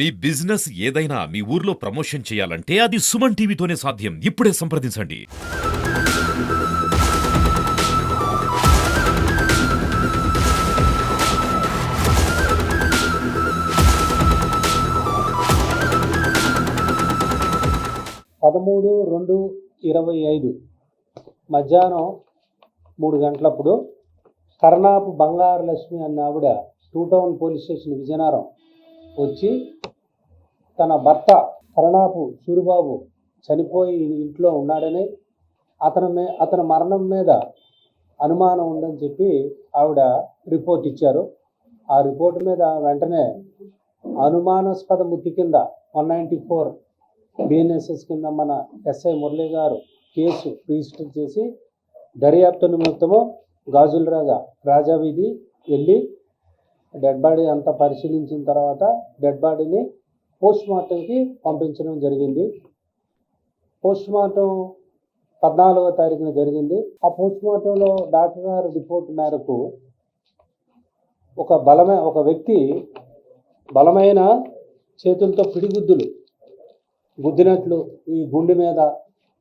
మీ business ఏదైనా మీ ఊర్లో promotion చేయాలంటే అది సుమన్ టీవీతోనే సాధ్యం. ఇప్పుడే సంప్రదించండి. పదమూడు రెండు ఇరవై ఐదు. మధ్యాహ్నం మూడు గంటలప్పుడు కర్ణాపు బంగారు లక్ష్మి అన్న ఆవిడ two town police station Vizianagaram వచ్చి తన భర్త కరణాపు సూరిబాబు చనిపోయి ఇంట్లో ఉన్నాడని అతని మే అతని మరణం మీద అనుమానం ఉందని చెప్పి ఆవిడ రిపోర్ట్ ఇచ్చారు. ఆ రిపోర్ట్ మీద వెంటనే అనుమానాస్పద మృతి కింద వన్ నైంటీ ఫోర్ బిఎన్ఎస్ఎస్ కింద మన ఎస్ఐ మురళి గారు కేసు రిజిస్టర్ చేసి దర్యాప్తు నిమిత్తము గాజులరాగా రాజా వీధి వెళ్ళి డెడ్ బాడీ అంతా పరిశీలించిన తర్వాత డెడ్ బాడీని పోస్ట్ మార్టంకి పంపించడం జరిగింది. పోస్ట్ మార్టం పద్నాలుగో తారీఖున జరిగింది. ఆ పోస్ట్ మార్టంలో డాక్టర్ గారు రిపోర్ట్ మేరకు ఒక బలమైన ఒక వ్యక్తి బలమైన చేతులతో పిడిగుద్దులు గుద్దినట్లు ఈ గుండె మీద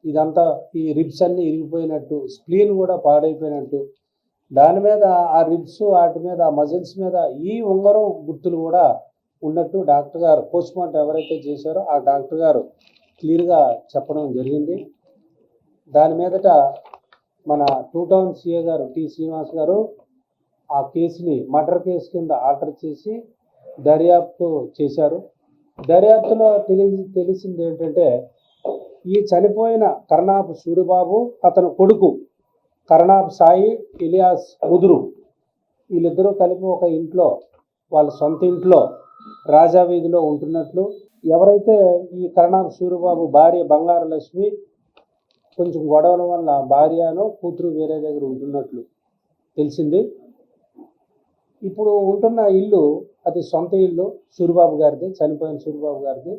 ఇదంతా ఈ రిబ్స్ అన్నీ ఇరిగిపోయినట్టు స్ప్లీన్ కూడా పాడైపోయినట్టు దాని మీద ఆ రిబ్స్ వాటి మీద మజిల్స్ మీద ఈ ఉంగరం గుర్తులు కూడా ఉన్నట్టు డాక్టర్ గారు పోస్ట్ మార్టం ఎవరైతే చేశారో ఆ డాక్టర్ గారు క్లియర్గా చెప్పడం జరిగింది. దాని మీదట మన టూ టౌన్ సిఏ గారు టి శ్రీనివాస్ గారు ఆ కేసుని మర్డర్ కేసు కింద ఆర్డర్ చేసి దర్యాప్తు చేశారు. దర్యాప్తులో తెలిసి తెలిసింది ఏంటంటే ఈ చనిపోయిన కర్ణాపు సూరిబాబు అతను కొడుకు కర్ణాపు సాయి ఇలియాస్ ముదురు. వీళ్ళిద్దరూ కలిపి ఒక ఇంట్లో వాళ్ళ సొంత ఇంట్లో రాజా వీధిలో ఉంటున్నట్లు ఎవరైతే ఈ కరణాం సూరిబాబు భార్య బంగారు లక్ష్మి కొంచెం గొడవల వల్ల భార్యను కూతురు వేరే దగ్గర ఉంటున్నట్లు తెలిసింది. ఇప్పుడు ఉంటున్న ఇల్లు అది సొంత ఇల్లు సూరిబాబు గారిది చనిపోయిన సూరిబాబు గారిది.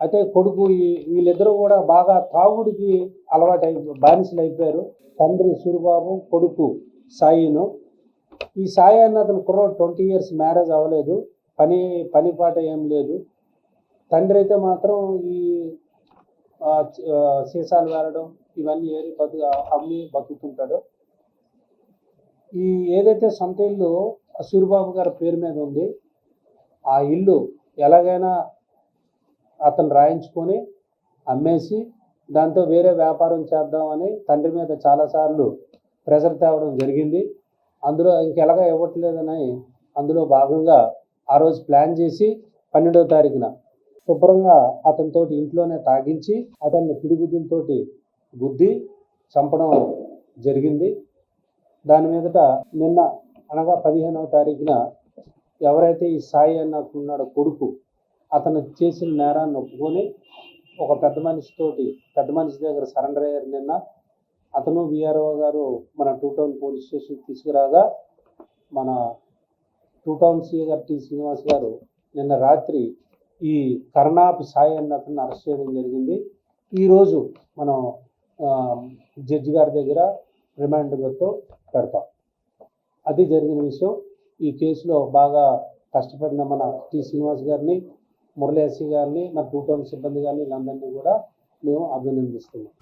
అయితే కొడుకు వీళ్ళిద్దరూ కూడా బాగా తాగుడికి అలవాటు అయి బానిసలు అయిపోయారు. తండ్రి సూరిబాబు కొడుకు సాయిను. ఈ సాయి అన్న అతను కుర్రోడు ట్వంటీ ఇయర్స్ మ్యారేజ్ అవ్వలేదు. పని పని పాట ఏం లేదు. తండ్రి అయితే మాత్రం ఈ సీసాలు వేరడం ఇవన్నీ ఏరి బతు అమ్మి బతుకుతుంటాడు. ఈ ఏదైతే సొంత ఇల్లు సూరిబాబు గారి పేరు మీద ఉంది ఆ ఇల్లు ఎలాగైనా అతను రాయించుకొని అమ్మేసి దాంతో వేరే వ్యాపారం చేద్దామని తండ్రి మీద చాలాసార్లు ప్రెజర్ తేవడం జరిగింది. అందులో ఇంకెలాగా ఇవ్వట్లేదని అందులో భాగంగా ఆ రోజు ప్లాన్ చేసి పన్నెండవ తారీఖున శుభ్రంగా అతనితోటి ఇంట్లోనే తాగించి అతన్ని పిడిగుద్దులతో గుద్ది చంపడం జరిగింది. దాని మీదట నిన్న అనగా పదిహేనవ తారీఖున ఎవరైతే ఈ సాయి అన్నట్టున్నాడో కొడుకు అతను చేసిన నేరాన్ని ఒప్పుకొని ఒక పెద్ద మనిషితోటి పెద్ద మనిషి దగ్గర సరెండర్ అయ్యారు నిన్న. అతను విఆర్ఓ గారు మన టూ టౌన్ పోలీస్ స్టేషన్ తీసుకురాగా మన టూ టౌన్ సిఏ గారు టి శ్రీనివాస్ గారు నిన్న రాత్రి ఈ కర్ణాపు సాయి అన్న అతను అరెస్ట్ చేయడం జరిగింది. ఈరోజు మనం జడ్జి గారి దగ్గర రిమాండ్తో పెడతాం. అది జరిగిన విషయం ఈ కేసులో బాగా కష్టపడిన మన టి శ్రీనివాస్ గారిని మురళీ గారిని మన టూ టౌన్ సిబ్బంది గారిని వీళ్ళందరినీ కూడా మేము అభినందిస్తున్నాం.